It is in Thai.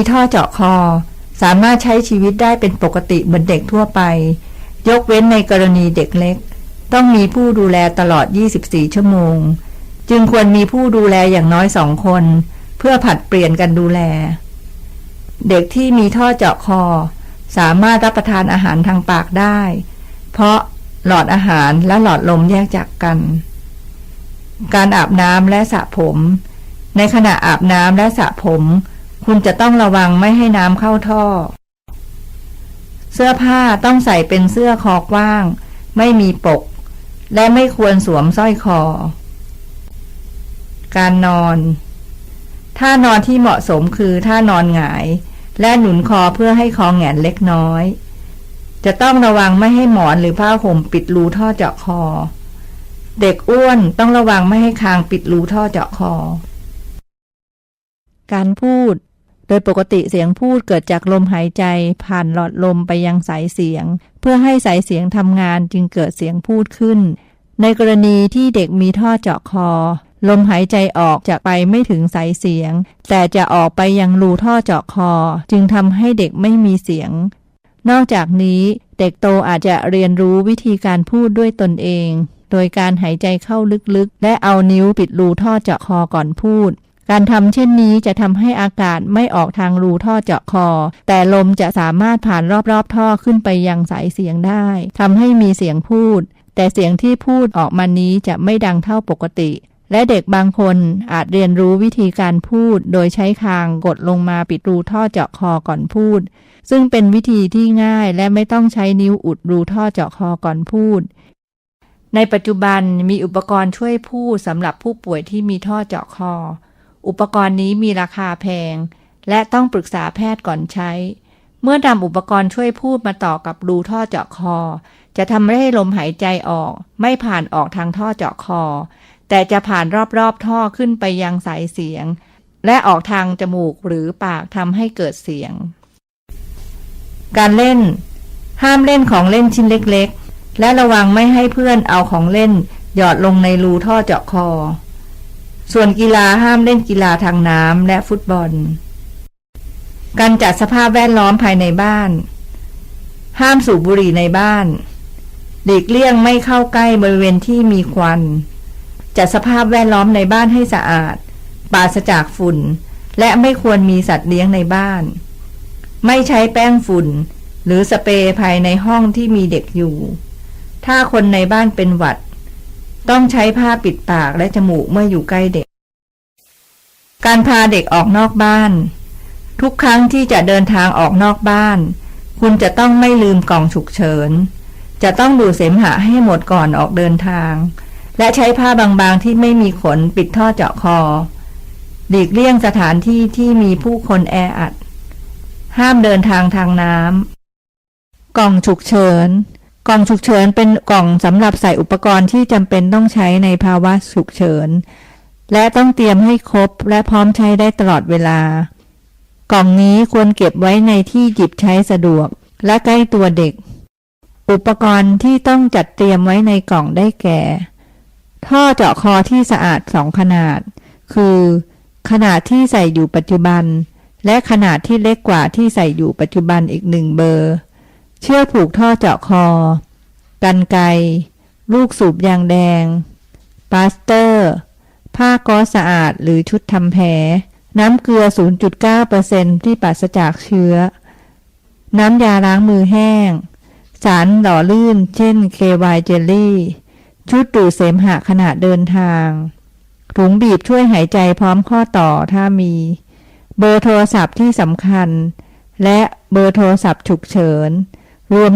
มีท่อเจาะคอ สามารถใช้ชีวิตได้เป็นปกติเหมือนเด็กทั่วไป ยกเว้นในกรณีเด็กเล็ก ต้องมีผู้ดูแลตลอด 24 ชั่วโมง จึงควรมีผู้ดูแลอย่างน้อยสองคน เพื่อผัดเปลี่ยนกันดูแล เด็กที่มีท่อเจาะคอ สามารถรับประทานอาหารทางปากได้ เพราะหลอดอาหารและหลอดลมแยกจากกัน การอาบน้ำและสระผม ในขณะอาบน้ำและสระผม คุณจะต้องระวังไม่ให้น้ำเข้าท่อ เสื้อผ้าต้องใส่เป็นเสื้อคอกว้าง ไม่มีปก และไม่ควรสวมสร้อยคอ การนอนท่านอนที่เหมาะสมคือท่านอนหงาย และหนุนคอเพื่อให้คอแหงนเล็กน้อย จะต้องระวังไม่ให้หมอนหรือผ้าห่มปิดรูท่อเจาะคอ เด็กอ้วนต้องระวังไม่ให้คางปิดรูท่อเจาะคอ การพูด โดยปกติเสียงพูดเกิดจากลมหายใจผ่านหลอดลมไปยังสายเสียง เพื่อให้สายเสียงทำงานจึงเกิดเสียงพูดขึ้น ในกรณีที่เด็กมีท่อเจาะคอ ลมหายใจออกจะไปไม่ถึงสายเสียง แต่จะออกไปยังรูท่อเจาะคอ จึงทำให้เด็กไม่มีเสียง นอกจากนี้เด็กโตอาจจะเรียนรู้วิธีการพูดด้วยตนเอง โดยการหายใจเข้าลึกๆ และเอานิ้วปิดรูท่อเจาะคอก่อนพูด การทำเช่นนี้จะทำให้อากาศไม่ออกทางรูท่อเจาะคอ แต่ลมจะสามารถผ่านรอบๆท่อขึ้นไปยังสายเสียงได้ทำให้มีเสียงพูด แต่เสียงที่พูดออกมานี้จะไม่ดังเท่าปกติ และเด็กบางคนอาจเรียนรู้วิธีการพูด โดยใช้คางกดลงมาปิดรูท่อเจาะคอก่อนพูด ซึ่งเป็นวิธีที่ง่ายและไม่ต้องใช้นิ้วอุดรูท่อเจาะคอก่อนพูดในปัจจุบันมีอุปกรณ์ช่วยพูดสำหรับผู้ป่วยที่มีท่อเจาะคอ อุปกรณ์นี้มีราคาแพง และต้องปรึกษาแพทย์ก่อนใช้ เมื่อนำอุปกรณ์ช่วยพูดมาต่อกับรูท่อเจาะคอ จะทำให้ลมหายใจออก ไม่ผ่านออกทางท่อเจาะคอ แต่จะผ่านรอบๆท่อขึ้นไปยังสายเสียง และออกทางจมูกหรือปากทำให้เกิดเสียง การเล่น ห้ามเล่นของเล่นชิ้นเล็กๆ และระวังไม่ให้เพื่อนเอาของเล่น หยอดลงในรูท่อเจาะคอ ส่วนกีฬาห้ามเล่นกีฬาทางน้ำและฟุตบอล การจัดสภาพแวดล้อมภายในบ้าน ห้ามสูบบุหรี่ในบ้านหลีกเลี่ยงไม่เข้าใกล้บริเวณที่มีควัน จัดสภาพแวดล้อมในบ้านให้สะอาด ปราศจากฝุ่น และไม่ควรมีสัตว์เลี้ยงในบ้าน ไม่ใช้แป้งฝุ่น หรือสเปรย์ภายในห้องที่มีเด็กอยู่ ถ้าคนในบ้านเป็นหวัด ต้องใช้ผ้าปิดปากและจมูกเมื่ออยู่ใกล้เด็ก การพาเด็กออกนอกบ้าน ทุกครั้งที่จะเดินทางออกนอกบ้าน คุณจะต้องไม่ลืมกล่องฉุกเฉิน จะต้องดูดเสมหะให้หมดก่อนออกเดินทาง และใช้ผ้าบางๆที่ไม่มีขนปิดท่อเจาะคอหลีกเลี่ยงสถานที่ที่มีผู้คนแออัด ห้ามเดินทางทางน้ำกล่องฉุกเฉิน กล่องฉุกเฉินเป็นกล่องสำหรับใส่อุปกรณ์ที่จำเป็นต้องใช้ในภาวะฉุกเฉิน และต้องเตรียมให้ครบและพร้อมใช้ได้ตลอดเวลา กล่องนี้ควรเก็บไว้ในที่หยิบใช้สะดวก และใกล้ตัวเด็ก อุปกรณ์ที่ต้องจัดเตรียมไว้ในกล่องได้แก่ ท่อเจาะคอที่สะอาดสองขนาด คือ ขนาดที่ใส่อยู่ปัจจุบัน และขนาดที่เล็กกว่าที่ใส่อยู่ปัจจุบันอีกหนึ่งเบอร์ เชือกผูกท่อเจาะคอ กันไกลูกสูบยางแดงปลาสเตอร์ ผ้าก๊อสะอาดหรือชุดทำแผล น้ำเกลือ 0.9%ที่ปราศจากเชื้อ น้ำยาล้างมือแห้ง สารหล่อลื่น เช่น KY เจลลี่ ชุดดูดเสมหะขณะเดินทางถุงบีบช่วยหายใจพร้อมข้อต่อถ้ามี เบอร์โทรศัพท์ที่สำคัญ และเบอร์โทรศัพท์ฉุกเฉิน รวม